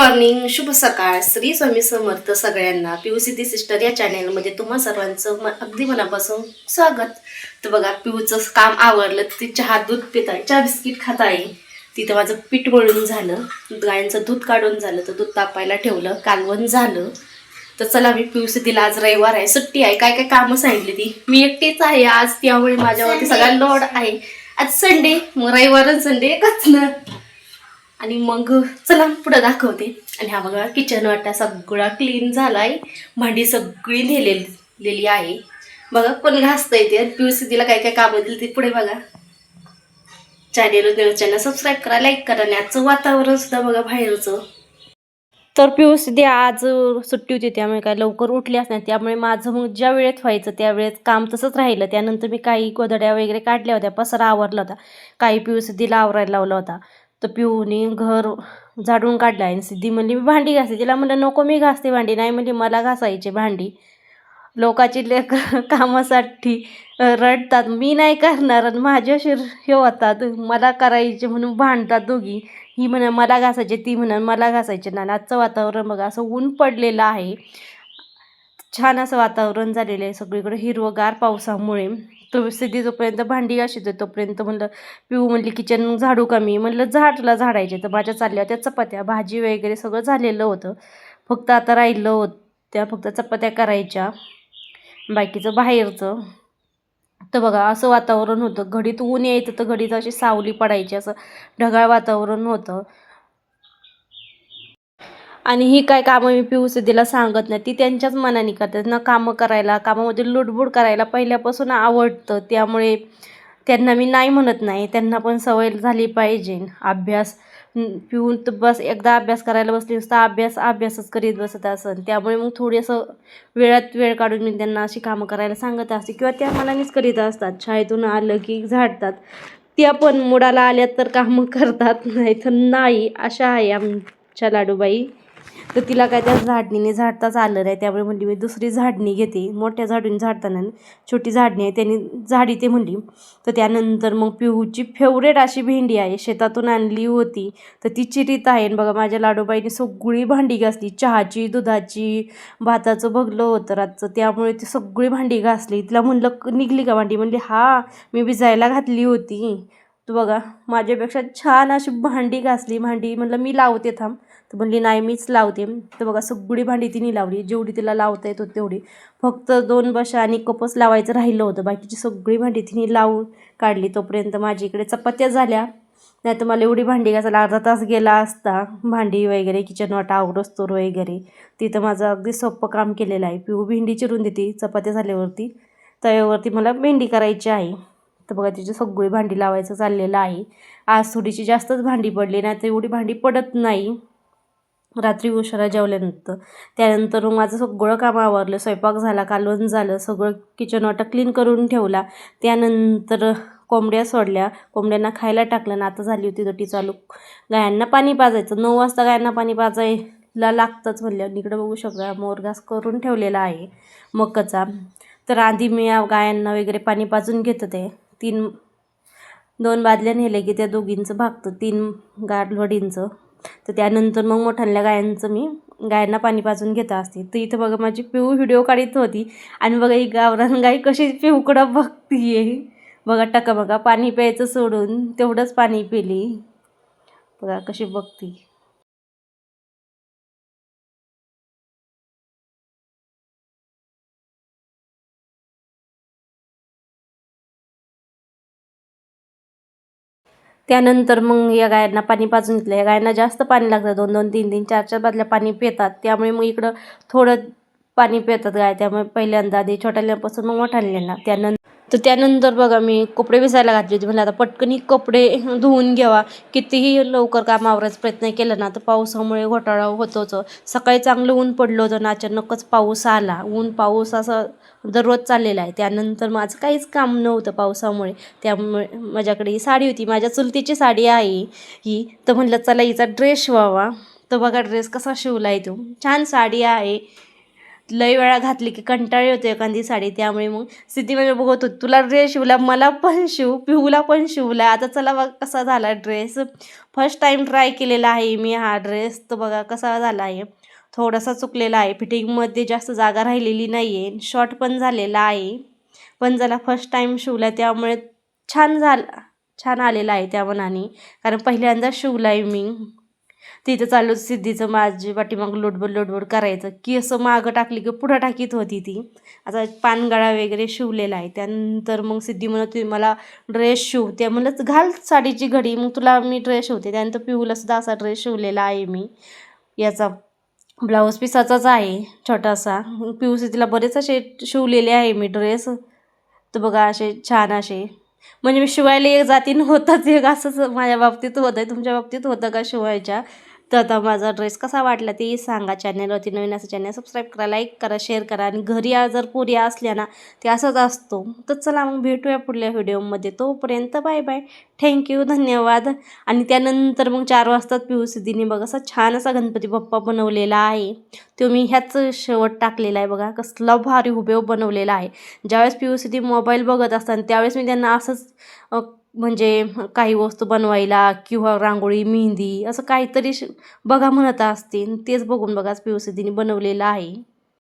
Morning शुभ सकाळ. श्री स्वामी समर्थ सगळ्यांना पिऊ सिद्धी सिस्टर या चॅनेलमध्ये तुम्हा सर्वांचं म अगदी मनापासून स्वागत. तर बघा पिऊचं काम आवरलं ती चहा दूध पित चहा बिस्किट खात आहे तिथं माझं पीठ वळून झालं. गायांचं दूध काढून झालं तर दूध तापायला ठेवलं कालवण झालं. तर चला मी पिऊ सिद्धीला आज रविवार आहे सुट्टी आहे. काय काय कामं सांगितली ती? मी एकटीच आहे आज त्यामुळे माझ्यावरती सगळा लोड आहे. आज संडे मग रविवार संडे एकच ना? आणि मग चला पुढं दाखवते. आणि हा बघा किचन वाटा सगळा क्लीन झाला आहे भांडी सगळी नेलेली आहे. बघा पण घासता येते आणि पिवसी तिला काय काय कामं दिली ते पुढे बघा. चॅनेल चॅनल सबस्क्राईब करा लाईक करा. आणि आजचं वातावरण सुद्धा बघा बाहेरचं. तर पियुष दे आज सुट्टी होती त्यामुळे काय लवकर उठली नाही. त्यामुळे माझं मग ज्या वेळेत व्हायचं त्या वेळेत काम तसंच राहिलं. त्यानंतर मी काही गोधड्या वगैरे काढल्या होत्या पसरा आवरला होता. काही पिऊ सिद्धीला आवरायला लावला होता. तर पिऊने घर झाडून काढलं आणि सिद्धी म्हणली मी भांडी घासते. तिला म्हणलं नको मी घासते भांडी. नाही म्हणली मला घासायची भांडी. लोकाची लेख कामासाठी रडतात. मी नाही करणार आणि माझ्याशी हे होतात. मला करायचे म्हणून भांडतात दोघी. ही म्हणा मला घासायचे ती म्हणा मला घासायचे. ना आजचं वातावरण बघा असं ऊन पडलेलं आहे. छान असं वातावरण झालेलं आहे सगळीकडे. हिरवगार पावसामुळे. तर सिद्धी जोपर्यंत भांडी घाशीत होती तोपर्यंत म्हणलं पिऊ म्हणली किचन झाडू कमी म्हणलं झाडला झाडायचे तर माझ्या चालल्या होत्या चपात्या भाजी वगैरे सगळं झालेलं होतं. फक्त आता राहिलं होत्या फक्त चपात्या करायच्या बाकीचं बाहेरचं. तर बघा असं वातावरण होतं. घडीत ऊन यायचं तर घडीत अशी सावली पडायची असं ढगाळ वातावरण होतं. आणि ही काय कामं मी पिऊ सिद्धीला सांगत नाही. ती त्यांच्याच मनाने करतात. ना कामं करायला कामामध्ये लुडबुड करायला पहिल्यापासून आवडतं. त्यामुळे त्यांना मी नाही म्हणत नाही. त्यांना पण सवय झाली पाहिजे. अभ्यास पिऊन तर बस एकदा अभ्यास करायला बसली नुसता अभ्यास अभ्यासच करीत बसत असन. त्यामुळे मग थोडी असं वेळात वेळ काढून मी त्यांना अशी कामं करायला सांगत असते किंवा त्या मनानेच करीत असतात. शाळेतून आलं की झाडतात. त्या पण मुडाला आल्या तर कामं करतात नाही तर नाही. अशा आहे आमच्या लाडूबाई. तर तिला काय त्या झाडणीने झाडताच आलं नाही त्यामुळे म्हणली मी दुसरी झाडणी घेते. मोठ्या झाडून झाडताना छोटी झाडणी आहे त्यांनी झाडी ते म्हणली. तर त्यानंतर मग पिहूची फेवरेट अशी भेंडी आहे शेतातून आणली होती. तर ती चिरीत आहे बघा माझ्या लाडोबाईने सगळी भांडी घासली. चहाची दुधाची भाताचं बघलं होतं रातचं त्यामुळे ती सगळी भांडी घासली. तिला म्हणलं निघली का भांडी? म्हणली हा मी भिजायला घातली होती. तू बघा माझ्यापेक्षा छान अशी भांडी घासली. भांडी म्हणलं मी लावते थांब. तर म्हणली नाही मीच लावते. तर बघा सगळी भांडी तिने लावली. जेवढी तिला लावता येत होती तेवढी. फक्त दोन बशा आणि कपच लावायचं राहिलं होतं. बाकीची सगळी भांडी तिने लावून काढली. तोपर्यंत माझी इकडे चपात्या झाल्या. नाही तर मला एवढी भांडी घासायला अर्धा तास गेला असता. भांडी वगैरे किचन वाटा आवरस्तोर वगैरे. तिथं माझं अगदी सोपं काम केलेलं आहे. पिऊ भेंडी चिरून देते चपात्या झाल्यावरती. तव्यावरती मला भेंडी करायची आहे. तर बघा तिची सगळी भांडी लावायचं चाललेलं आहे. आज थोडीशी जास्तच भांडी पडली. नाही तर एवढी भांडी पडत नाही. रात्री उशिरा जेवल्यानंतर. त्यानंतर माझं सगळं काम आवरलं स्वयंपाक झाला कालवण झालं सगळं किचन वाटा क्लीन करून ठेवला. त्यानंतर कोंबड्या सोडल्या. कोंबड्यांना खायला टाकलं ना आता झाली होती दटी चालू. गायांना पाणी पाजायचं. नऊ वाजता गायांना पाणी पाजायला लागतंच म्हणलं इकडं बघू शकता मोरघास करून ठेवलेला आहे मकाचा. तर आधी मी या गायांना वगैरे पाणी पाजून घेत ते तीन दोन बादल्या नेले की त्या दोघींचं भागतं. तीन गाडवडींचं तर त्यानंतर मग मोठ्यांल्या गायांचं मी गायांना पाणी पाजून घेत असते. तर इथं बघा माझी पिऊ व्हिडिओ काढत होती. आणि बघा ही गावरान गाई कशी पिऊकडं बघतीये. बघा टका बघा पाणी प्यायचं सोडून तेवढंच पाणी पिली. बघा कशी बघती. त्यानंतर मग या गायांना पाणी पाजून घेतलं. या गायांना जास्त पाणी लागतं. दोन दोन तीन तीन चार चार बादल्या पाणी पितात. त्यामुळे मग इकडं थोडं पाणी पितात गाय. त्यामुळे पहिल्यांदा आधी छोट्याल्यापासून मग मोठ्याल्याला त्यानंतर तर त्यानंतर बघा मी कपडे विसायला घातले होते. म्हणजे आता पटकनही कपडे धुवून घ्यावा. कितीही लवकर कामावरच प्रयत्न केला ना तर पावसामुळे घोटाळा होतोच. सकाळी चांगलं ऊन पडलं होतं ना अचानकच पाऊस आला. ऊन पाऊस असं दररोज चाललेला आहे. त्यानंतर माझं काहीच काम नव्हतं पावसामुळे. त्यामुळे माझ्याकडे ही साडी होती. माझ्या चुलतीची साडी आहे ही. तर म्हणलं चला हिचा ड्रेस व्हावा तर बघा ड्रेस कसा शिवला आहे तो. छान साडी आहे. लई वेळा घातली की कंटाळी होते एखादी साडी. त्यामुळे मग सिद्धी म्हणजे बघत होती तुला ड्रेस शिवला मला पण शिव पिहूला पण शिवला. आता चला बघ कसा झाला ड्रेस. फर्स्ट टाईम ट्राय केलेला आहे मी हा ड्रेस. तर बघा कसा झाला आहे. थोडासा चुकलेला आहे. फिटिंगमध्ये जास्त जागा राहिलेली नाही आहे शॉर्ट पण झालेला आहे. पण जरा फर्स्ट टाईम शिवला त्यामुळे छान झाला छान आलेला आहे त्या मनाने. कारण पहिल्यांदा शिवला आहे मी. तिथं चालू सिद्धीचं माझी पाठीमाग लोटबोट लोटबोट करायचं. की असं मागं टाकली की पुढं टाकीत होती ती. आता पानगळा वगैरे शिवलेला आहे. त्यानंतर मग सिद्धी म्हणत होती मला ड्रेस शिवते म्हणलं घाल साडीची घडी मग तुला मी ड्रेस शिवते. त्यानंतर पिहूला सुद्धा असा ड्रेस शिवलेला आहे मी. याचा ब्लाऊज पिसाचाच आहे छोटासा. पिहू तिला बरेच असे शिवलेले आहे मी ड्रेस तर बघा असे छान असे. म्हणजे मी शिवायला एक जातीन होताच एक असंच माझ्या बाबतीत होतं आहे तुमच्या बाबतीत होतं का शिवायच्या? तर आता माझा ड्रेस कसा वाटला ते सांगा चॅनलवरती नवीन असं चॅनल सबस्क्राईब करा लाईक करा शेअर करा. आणि घरी जर पुऱ्या असल्या ना ते असंच असतो. तर चला मग भेटूया पुढल्या व्हिडिओमध्ये तोपर्यंत बाय बाय थँक्यू धन्यवाद. आणि त्यानंतर मग चार वाजताच पिऊ सिद्धीने बघा असा छान असा गणपती बाप्पा बनवलेला आहे. तो मी ह्याच शेवट टाकलेला आहे बघा कसला भारी हुबेहूब बनवलेला आहे. ज्यावेळेस पी यू सी मोबाईल बघत असतात त्यावेळेस मी त्यांना असंच म्हणजे काही वस्तू बनवायला किंवा रांगोळी मेहंदी असं काहीतरी श- बघा म्हणत असतील तेच बघून बघाच पी यू सी बनवलेलं आहे.